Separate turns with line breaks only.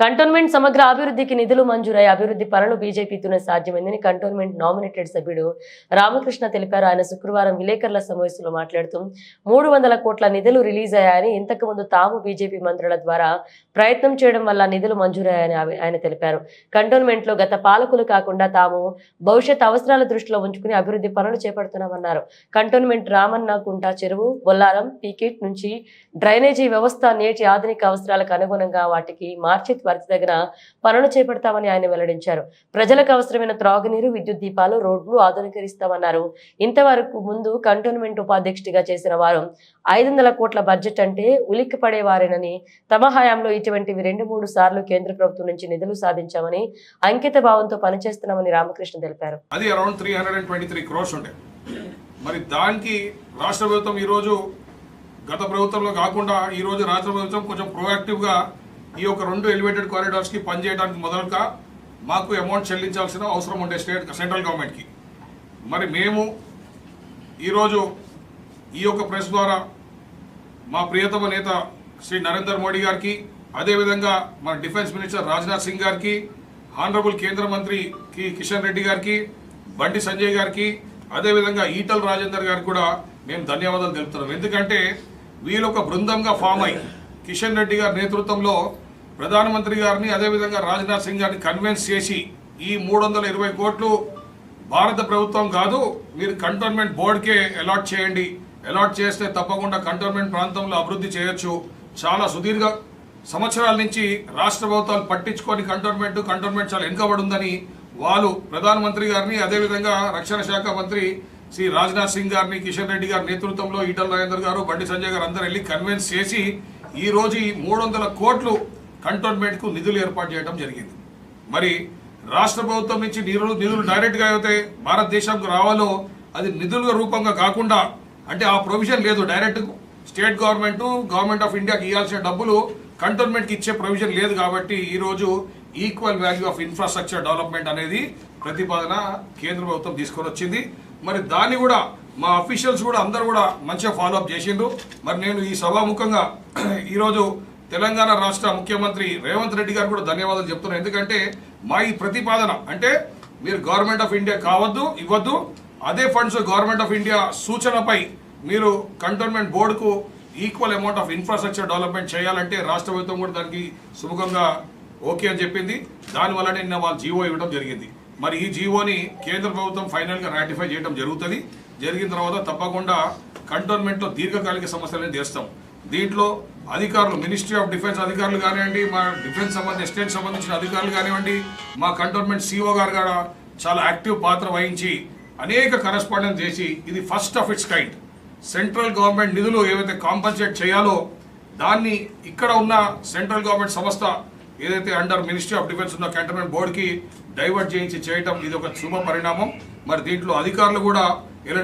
Cantonment సమగ్ర అభివృద్ధికి నిధులు మంజూరై అభివృద్ధి పనులు బీజేపీతోనే సాధ్యమైందని కంటోన్మెంట్ నామినేటెడ్ సభ్యుడు రామకృష్ణ తెలిపారు. ఆయన శుక్రవారం విలేకరుల సమావేశంలో మాట్లాడుతూ మూడు వందల కోట్ల నిధులు రిలీజ్ అయ్యాయని ఇంతకుముందు తాము బీజేపీ మంత్రుల ద్వారా ప్రయత్నం చేయడం వల్ల నిధులు మంజూరయ్యాయని ఆయన తెలిపారు. కంటోన్మెంట్లో గత పాలకులు కాకుండా తాము భవిష్యత్ అవసరాల దృష్టిలో ఉంచుకుని అభివృద్ధి పనులు చేపడుతున్నామన్నారు. కంటోన్మెంట్ రామన్న గుంట చెరువు బొల్లారం పీకిట్ నుంచి డ్రైనేజీ వ్యవస్థ నేటి ఆధునిక అవసరాలకు అనుగుణంగా వాటికి మార్చి త్వరితగిన పనులు చేపడతామని ఆయన వెల్లడించారు. ప్రజలకు అవసరమైన త్రాగునీరు విద్యుత్ దీపాలు రోడ్లు ఆధునీకరిస్తామన్నారు. ఇంతవరకు ముందు కంటోన్మెంట్ ఉపాధ్యక్షుడిగా చేసిన వారు ఐదు వందల కోట్ల బడ్జెట్ అంటే ఉలిక్కి పడేవారేనని తమ హయాంలో ఇటువంటివి రెండు మూడు సార్లు కేంద్ర ప్రభుత్వం నుంచి నిధులు సాధించామని అంకిత భావంతో పనిచేస్తున్నామని రామకృష్ణ తెలిపారు.
అది around three hundred and twenty three crores ఉంటాయి మరి దానికి రాష్ట్ర ప్రభుత్వం ఈరోజు గత ప్రభుత్వంలో కాకుండా ఈరోజు రాష్ట్ర ప్రభుత్వం కొంచెం ప్రోయాక్టివ్గా ఈ యొక్క రెండు ఎలివేటెడ్ కారిడార్స్కి పనిచేయడానికి మొదలుగా మాకు అమౌంట్ చెల్లించాల్సిన అవసరం ఉండే స్టేట్ సెంట్రల్ గవర్నమెంట్కి మరి మేము ఈరోజు ఈ యొక్క ప్రెస్ ద్వారా మా ప్రియతమ నేత శ్రీ నరేందర్ మోడీ గారికి అదేవిధంగా మన డిఫెన్స్ మినిస్టర్ రాజ్నాథ్ సింగ్ గారికి ఆనరబుల్ కేంద్ర మంత్రి కి కిషన్ రెడ్డి గారికి బండి సంజయ్ గారికి అదేవిధంగా ఈటల్ రాజేందర్ గారికి కూడా మేము ధన్యవాదాలు తెలుపుతున్నాం. ఎందుకంటే వీళ్ళొక బృందంగా ఫామ్ అయి కిషన్ రెడ్డి గారి నేతృత్వంలో ప్రధానమంత్రి గారిని అదేవిధంగా రాజ్నాథ్ సింగ్ గారిని కన్విన్స్ చేసి ఈ మూడు వందల ఇరవై కోట్లు భారత ప్రభుత్వం కాదు మీరు కంటోన్మెంట్ బోర్డుకే అలాట్ చేయండి. అలాట్ చేస్తే తప్పకుండా కంటోన్మెంట్ ప్రాంతంలో అభివృద్ధి చేయొచ్చు. చాలా సుదీర్ఘ సంవత్సరాల నుంచి రాష్ట్ర ప్రభుత్వాలు పట్టించుకొని కంటోన్మెంట్ కంటోన్మెంట్ చాలా వెనుకబడి ఉందని వాళ్ళు ప్రధానమంత్రి గారిని అదేవిధంగా రక్షణ శాఖ మంత్రి శ్రీ రాజ్నాథ్ సింగ్ గారిని కిషన్ రెడ్డి గారి నేతృత్వంలో ఈటల రాజేందర్ గారు బండి సంజయ్ గారు అందరూ వెళ్ళి కన్విన్స్ చేసి ఈ రోజు ఈ మూడు వందల కోట్లు కంటోన్మెంట్కు నిధులు ఏర్పాటు చేయడం జరిగింది. మరి రాష్ట్ర ప్రభుత్వం నుంచి నిధులు నిధులు డైరెక్ట్గా అయితే భారతదేశంకు రావాలో అది నిధుల రూపంగా కాకుండా అంటే ఆ ప్రొవిజన్ లేదు direct state government government of ఇండియాకి ఇవ్వాల్సిన డబ్బులు కంటోన్మెంట్కి ఇచ్చే ప్రొవిజన్ లేదు కాబట్టి ఈరోజు equal value of infrastructure development అనేది ప్రతిపాదన కేంద్ర ప్రభుత్వం తీసుకొని వచ్చింది. మరి దాన్ని కూడా మా అఫీషియల్స్ కూడా అందరూ కూడా మంచిగా ఫాలోఅప్ చేసిండ్రు. మరి నేను ఈ సభాముఖంగా ఈరోజు తెలంగాణ రాష్ట్ర ముఖ్యమంత్రి రేవంత్ రెడ్డి గారు కూడా ధన్యవాదాలు చెప్తున్నాను ఎందుకంటే మా ఈ ప్రతిపాదన అంటే మీరు గవర్నమెంట్ ఆఫ్ ఇండియా కావద్దు ఇవ్వద్దు అదే ఫండ్స్ గవర్నమెంట్ ఆఫ్ ఇండియా సూచనపై మీరు కంటోన్మెంట్ బోర్డుకు equal amount of infrastructure development చేయాలంటే రాష్ట్ర ప్రభుత్వం కూడా దానికి సుముఖంగా ఓకే అని చెప్పింది. దానివల్లనే నిన్న వాళ్ళు జీవో ఇవ్వడం జరిగింది. మరి ఈ జీవోని కేంద్ర ప్రభుత్వం ఫైనల్గా రాటిఫై చేయడం జరుగుతుంది. జరిగిన తర్వాత తప్పకుండా కంటోన్మెంట్లో దీర్ఘకాలిక సమస్యలను చేస్తాం దీంట్లో అధికారులు మినిస్ట్రీ ఆఫ్ డిఫెన్స్ అధికారులు కానివ్వండి మా డిఫెన్స్ సంబంధించిన ఎస్టేట్ సంబంధించిన అధికారులు కానివ్వండి మా కంటోన్మెంట్ సిఓ గారు కూడా చాలా యాక్టివ్ పాత్ర వహించి అనేక కరస్పాండెన్స్ చేసి ఇది first of its kind central government నిధులు ఏవైతే కాంపన్సేట్ చేయాలో దాన్ని ఇక్కడ ఉన్న సెంట్రల్ గవర్నమెంట్ సంస్థ ఏదైతే అండర్ మినిస్ట్రీ ఆఫ్ డిఫెన్స్ ఉన్న కంటోన్మెంట్ బోర్డుకి డైవర్ట్ చేయించి చేయటం ఇది ఒక శుభ పరిణామం. మరి దీంట్లో అధికారులు కూడా ఎలాంటి